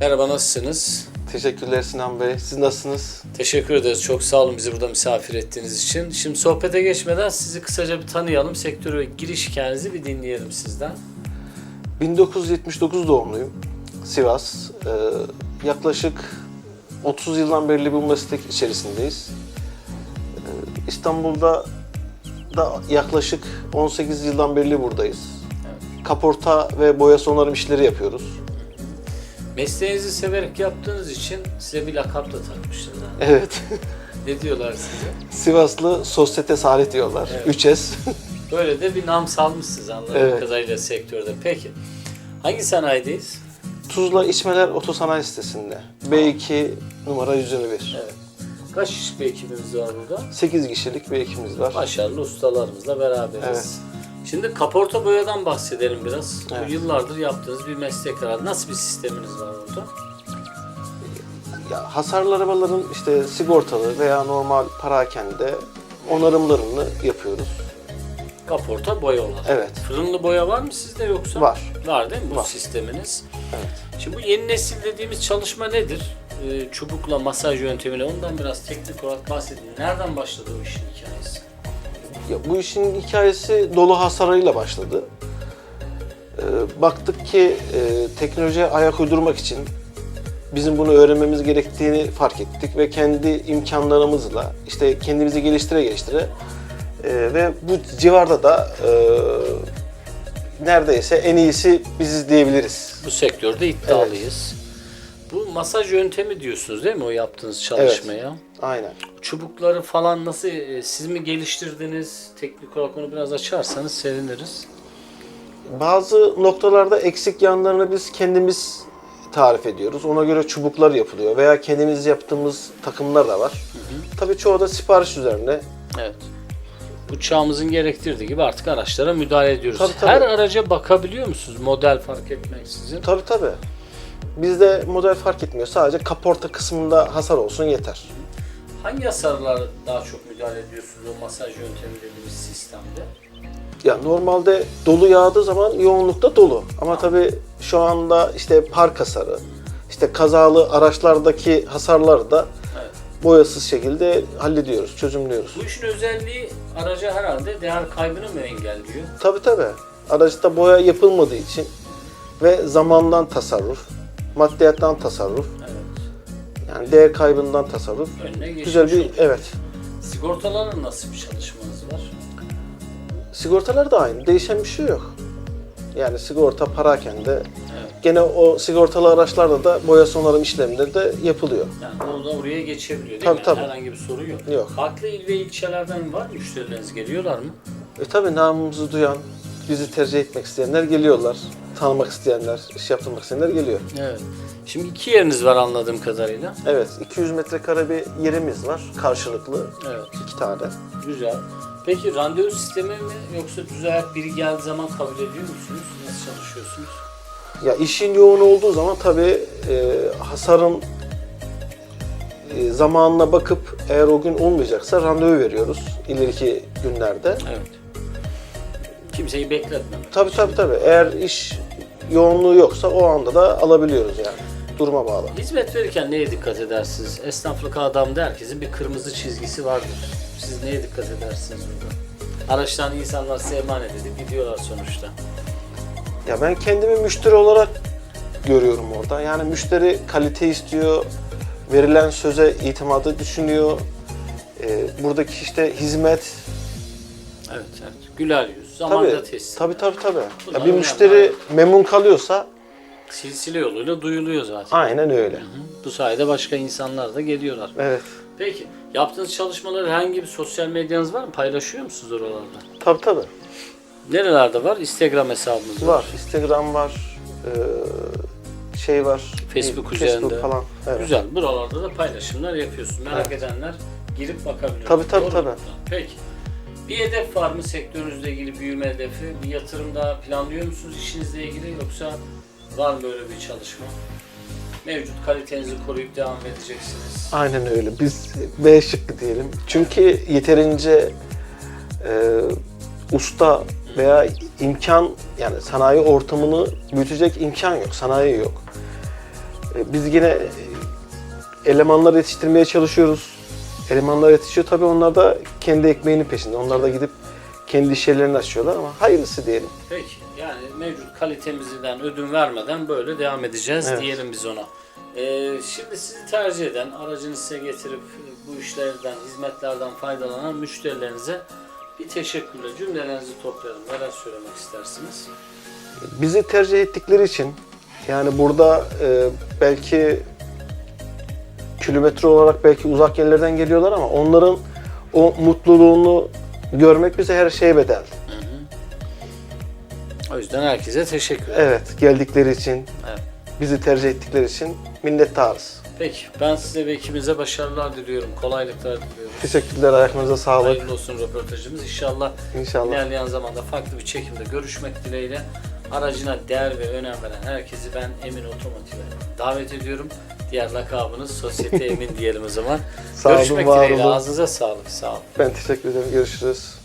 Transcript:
nasılsınız? Teşekkürler Sinan Bey. Siz nasılsınız? Teşekkür ederiz. Çok sağ olun bizi burada misafir ettiğiniz için. Şimdi sohbete geçmeden sizi kısaca bir tanıyalım. Sektöre giriş hikayenizi bir dinleyelim sizden. 1979 doğumluyum. Sivas. Ee, yaklaşık 30 yıldan beri bu meslek içerisindeyiz. Ee, İstanbul'da da yaklaşık 18 yıldan beri buradayız. Kaporta ve boya sonarım işleri yapıyoruz. Mesleğinizi severek yaptığınız için size bir lakap da takmışlar. Evet. Ne diyorlar size? Sivaslı sosyete Salih diyorlar. Evet. 3S. Böyle de bir nam salmışsınız anladığım Evet. kadarıyla sektörde. Peki. Hangi sanayideyiz? Tuzla İçmeler Otosanayi sitesinde. B2 numara 121. Evet. Kaç kişi bir ekibimiz var burada? 8 kişilik bir ekibimiz var. Başarılı ustalarımızla beraberiz. Evet. Şimdi kaporta boyadan bahsedelim biraz. Bu Evet. yıllardır yaptığınız bir meslek herhalde. Nasıl bir sisteminiz var orada? Ya, hasarlı arabaların işte sigortalı veya normal parakende onarımlarını yapıyoruz. Kaporta boya olarak. Evet. Fırınlı boya var mı sizde yoksa? Var. Var değil mi bu Var. sisteminiz? Evet. Şimdi bu yeni nesil dediğimiz çalışma nedir? Ee, çubukla masaj yöntemiyle ondan biraz teknik olarak bahsedin. Nereden başladı o işin hikayesi? Ya, bu işin hikayesi dolu hasarıyla başladı. Ee, baktık ki e, teknolojiye ayak uydurmak için bizim bunu öğrenmemiz gerektiğini fark ettik ve kendi imkanlarımızla işte kendimizi geliştire geliştire e, ve bu civarda da e, neredeyse en iyisi biziz diyebiliriz. Bu sektörde iddialıyız. Bu masaj yöntemi diyorsunuz değil mi o yaptığınız çalışmaya? Aynen. Çubukları falan nasıl e, siz mi geliştirdiniz? Teknik olarak onu biraz açarsanız seviniriz. Bazı noktalarda eksik yanlarını biz kendimiz tarif ediyoruz. Ona göre çubuklar yapılıyor veya kendimiz yaptığımız takımlar da var. Tabii çoğu da sipariş üzerine. Evet. Bu çağımızın gerektirdiği gibi artık araçlara müdahale ediyoruz. Tabii, tabii. Her araca bakabiliyor musunuz? Model fark etmeksizin. Tabii tabii. Bizde model fark etmiyor. Sadece kaporta kısmında hasar olsun yeter. Hangi hasarlara daha çok müdahale ediyorsunuz o masaj yöntemi dediğimiz sistemde? Ya normalde dolu yağdığı zaman yoğunlukta dolu. Ama tabii şu anda işte park hasarı, işte kazalı araçlardaki hasarları da Evet. boyasız şekilde hallediyoruz, çözümlüyoruz. Bu işin özelliği araca herhalde değer kaybını mı engelliyor? Tabii tabii. Araçta boya yapılmadığı için ve zamandan tasarruf, maddiyattan tasarruf, Evet. yani değer kaybından tasarruf. Önüne Güzel bir, oluyor. evet. Sigortaların nasıl bir çalışmanız var? Sigortalar da aynı, değişen bir şey yok. Yani sigorta parakende, Evet. gene o sigortalı araçlarda da boya sonarım işlemleri de yapılıyor. Yani o da oraya geçebiliyor değil Tabii, mi? tabii. Herhangi bir sorun yok. Yok. Farklı il ve ilçelerden var mı müşterileriniz geliyorlar mı? E tabii namımızı duyan, bizi tercih etmek isteyenler geliyorlar. Tanımak isteyenler, iş yaptırmak isteyenler geliyor. Evet. Şimdi iki yeriniz var anladığım kadarıyla. Evet, 200 metrekare bir yerimiz var karşılıklı. Evet. iki tane. Güzel. Peki randevu sistemi mi yoksa düz ayak biri geldiği zaman kabul ediyor musunuz? Nasıl çalışıyorsunuz? Ya işin yoğun olduğu zaman tabii e, hasarın e, zamanına bakıp eğer o gün olmayacaksa randevu veriyoruz ileriki günlerde. Evet. Kimseyi bekletmemek. Tabii tabii tabii. Eğer iş yoğunluğu yoksa o anda da alabiliyoruz yani. Duruma bağlı. Hizmet verirken neye dikkat edersiniz? Esnaflık adamda herkesin bir kırmızı çizgisi vardır. Siz neye dikkat edersiniz burada? Araçtan insanlar size emanet edip gidiyorlar sonuçta. Ya ben kendimi müşteri olarak görüyorum orada. Yani müşteri kalite istiyor, verilen söze itimadı düşünüyor. E, buradaki işte hizmet Evet, evet. Güler yüz, zamanda tabii teslim. tabii tabii tabii. Bunlar Ya bir önemli. müşteri memnun kalıyorsa Silsile yoluyla duyuluyor zaten. aynen öyle. Bu sayede başka insanlar da geliyorlar. Evet. Peki, yaptığınız çalışmaları herhangi bir sosyal medyanız var mı? Paylaşıyor musunuz oralarda? Tabii tabii. Nerelerde var? Instagram hesabınız var. Var. Instagram var. e, şey var. Facebook üzerinde. falan. Evet. Güzel. Buralarda da paylaşımlar yapıyorsun. Merak edenler girip bakabilir. Tabii, tabii, Doğru tabii. mu? Peki. Bir hedef var mı sektörünüzle ilgili büyüme hedefi? Bir yatırım daha planlıyor musunuz işinizle ilgili yoksa var mı böyle bir çalışma? Mevcut kalitenizi koruyup devam edeceksiniz. Aynen öyle. Biz B şıkkı diyelim. Çünkü yeterince e, usta veya imkan yani sanayi ortamını büyütecek imkan yok. Sanayi yok. E, Biz yine elemanlar yetiştirmeye çalışıyoruz. Elemanlar yetişiyor tabii onlar da kendi ekmeğinin peşinde. Onlar da gidip kendi iş yerlerini açıyorlar ama hayırlısı diyelim. Peki yani mevcut kalitemizden ödün vermeden böyle devam edeceğiz Evet. diyelim biz ona. Ee, şimdi sizi tercih eden, aracını size getirip bu işlerden, hizmetlerden faydalanan müşterilerinize bir teşekkürle cümlelerinizi toplayalım. Neler söylemek istersiniz? Bizi tercih ettikleri için yani burada e, belki kilometre olarak belki uzak yerlerden geliyorlar ama onların o mutluluğunu görmek bize her şeye bedel. O yüzden herkese teşekkür ederim. Evet, geldikleri için, Evet. bizi tercih ettikleri için minnettarız. Peki ben size ve ekibinize başarılar diliyorum, kolaylıklar diliyorum. Teşekkürler, ayaklarınıza sağlık. Hayırlı olsun röportajımız. İnşallah İnşallah. ilerleyen zamanda farklı bir çekimde görüşmek dileğiyle. Aracına değer ve önem veren herkesi ben Emin Otomotiv'e davet ediyorum. Diğer lakabınız Sosyete Emin diyelim o zaman. Sağ olun, Görüşmek var dileğiyle. olun. Ağzınıza sağlık. Sağ olun. Ben teşekkür ederim. Görüşürüz.